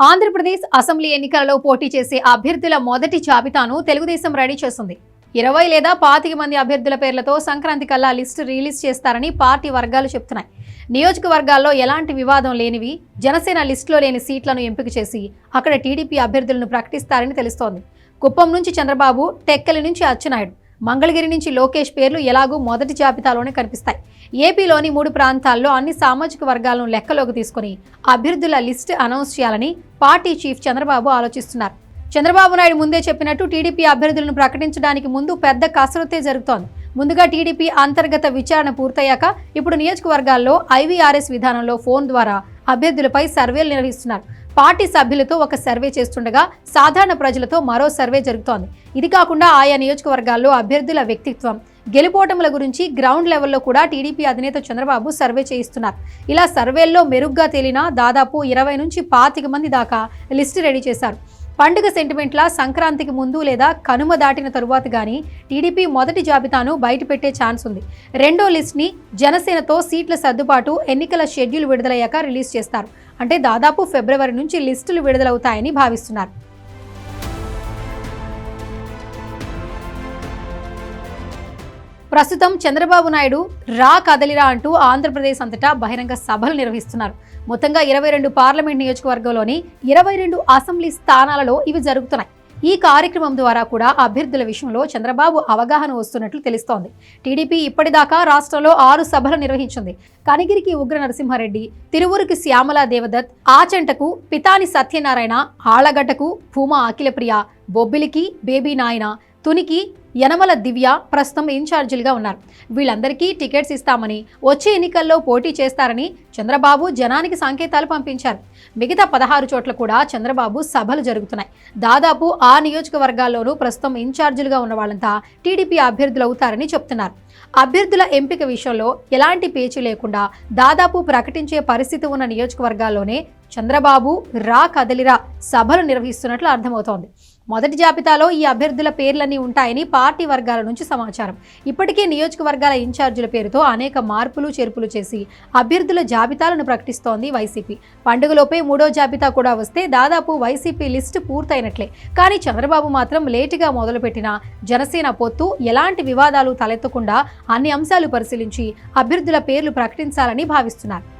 Andhra Pradesh assembly ఎన్నికలలో పోటీ చేసే అభ్యర్థుల మొదటి జాబితాను తెలుగుదేశం రెడీ చేస్తుంది ఇరవై లేదా పాతిక మంది అభ్యర్థుల పేర్లతో సంక్రాంతి కల్లా లిస్టు రిలీజ్ చేస్తారని పార్టీ వర్గాలు చెప్తున్నాయి. నియోజకవర్గాల్లో ఎలాంటి వివాదం లేనివి జనసేన లిస్టులో లేని సీట్లను ఎంపిక చేసి అక్కడ టీడీపీ అభ్యర్థులను ప్రకటిస్తారని తెలుస్తోంది. కుప్పం నుంచి చంద్రబాబు టెక్కలి నుంచి అచ్చెన్నాయుడు. మంగళగిరి నుంచి లోకేష్ పేర్లు ఎలాగూ మొదటి జాబితాలోనే కనిపిస్తాయి. ఏపీలోని మూడు ప్రాంతాల్లో అన్ని సామాజిక వర్గాలను లెక్కలోకి తీసుకుని అభ్యర్థుల లిస్ట్ అనౌన్స్ చేయాలని పార్టీ చీఫ్ చంద్రబాబు ఆలోచిస్తున్నారు. చంద్రబాబు నాయుడు ముందే చెప్పినట్టు టీడీపీ అభ్యర్థులను ప్రకటించడానికి ముందు పెద్ద కసరత్తే జరుగుతోంది. ముందుగా టీడీపీ అంతర్గత విచారణ పూర్తయ్యాక ఇప్పుడు నియోజకవర్గాల్లో ఐవీఆర్ఎస్ విధానంలో ఫోన్ ద్వారా అభ్యర్థులపై సర్వేలు నిర్వహిస్తున్నారు. పార్టీ సభ్యులతో ఒక సర్వే చేస్తుండగా సాధారణ ప్రజలతో మరో సర్వే జరుగుతోంది. ఇది కాకుండా ఆయా నియోజకవర్గాల్లో అభ్యర్థుల వ్యక్తిత్వం. గెలుపోటముల గురించి గ్రౌండ్ లెవెల్లో కూడా టీడీపీ అధినేత చంద్రబాబు సర్వే చేయిస్తున్నారు. ఇలా సర్వేల్లో మెరుగ్గా తేలిన దాదాపు ఇరవై నుంచి పాతిక మంది దాకా లిస్టు రెడీ చేశారు. పండుగ సెంటిమెంట్ల సంక్రాంతికి ముందు లేదా కనుమ దాటిన తరువాత కానీ టీడీపీ మొదటి జాబితాను బయటపెట్టే ఛాన్స్ ఉంది. రెండో లిస్ట్ని జనసేనతో సీట్ల సర్దుబాటు ఎన్నికల షెడ్యూల్ విడుదలయ్యాక రిలీజ్ చేస్తారు. అంటే దాదాపు ఫిబ్రవరి నుంచి లిస్టులు విడుదలవుతాయని భావిస్తున్నారు. ప్రస్తుతం చంద్రబాబు నాయుడు రా కదలిరా అంటూ ఆంధ్రప్రదేశ్ అంతటా బహిరంగ సభలు నిర్వహిస్తున్నారు. మొత్తంగా ఇరవై రెండు పార్లమెంట్ నియోజకవర్గంలోని ఇరవై రెండు అసెంబ్లీ స్థానాలలో ఇవి జరుగుతున్నాయి. ఈ కార్యక్రమం ద్వారా కూడా అభ్యర్థుల విషయంలో చంద్రబాబు అవగాహన వస్తున్నట్లు తెలుస్తోంది. టీడీపీ ఇప్పటిదాకా రాష్ట్రంలో ఆరు సభలు నిర్వహించింది. కనిగిరికి ఉగ్ర నరసింహారెడ్డి తిరువురికి శ్యామల దేవదత్ ఆచంటకు పితాని సత్యనారాయణ ఆళ్ళగడ్డకు భూమా అఖిలప్రియ బొబ్బిలికి బేబీ నాయన తునికి యనమల దివ్య ప్రస్తుతం ఇన్ఛార్జీలుగా ఉన్నారు. వీళ్ళందరికీ టికెట్స్ ఇస్తామని వచ్చే ఎన్నికల్లో పోటీ చేస్తారని చంద్రబాబు జనానికి సంకేతాలు పంపించారు. మిగతా పదహారు చోట్ల కూడా చంద్రబాబు సభలు జరుగుతున్నాయి. దాదాపు ఆ నియోజకవర్గాల్లోనూ ప్రస్తుతం ఇన్ఛార్జీలుగా ఉన్న వాళ్ళంతా టీడీపీ అభ్యర్థులు అవుతారని చెప్తున్నారు. అభ్యర్థుల ఎంపిక విషయంలో ఎలాంటి పేచీ లేకుండా దాదాపు ప్రకటించే పరిస్థితి ఉన్న నియోజకవర్గాల్లోనే చంద్రబాబు రా కదలిరా సభలు నిర్వహిస్తున్నట్లు అర్థమవుతోంది. మొదటి జాబితాలో ఈ అభ్యర్థుల పేర్లన్నీ ఉంటాయని పార్టీ వర్గాల నుంచి సమాచారం. ఇప్పటికే నియోజకవర్గాల ఇన్ఛార్జీల పేరుతో అనేక మార్పులు చేర్పులు చేసి అభ్యర్థుల జాబితాలను ప్రకటిస్తోంది వైసీపీ. పండుగలోపే మూడో జాబితా కూడా వస్తే దాదాపు వైసీపీ లిస్టు పూర్తయినట్లే. కానీ చంద్రబాబు మాత్రం లేటుగా మొదలుపెట్టిన జనసేన పొత్తు ఎలాంటి వివాదాలు తలెత్తకుండా అన్ని అంశాలు పరిశీలించి అభ్యర్థుల పేర్లు ప్రకటించాలని భావిస్తున్నారు.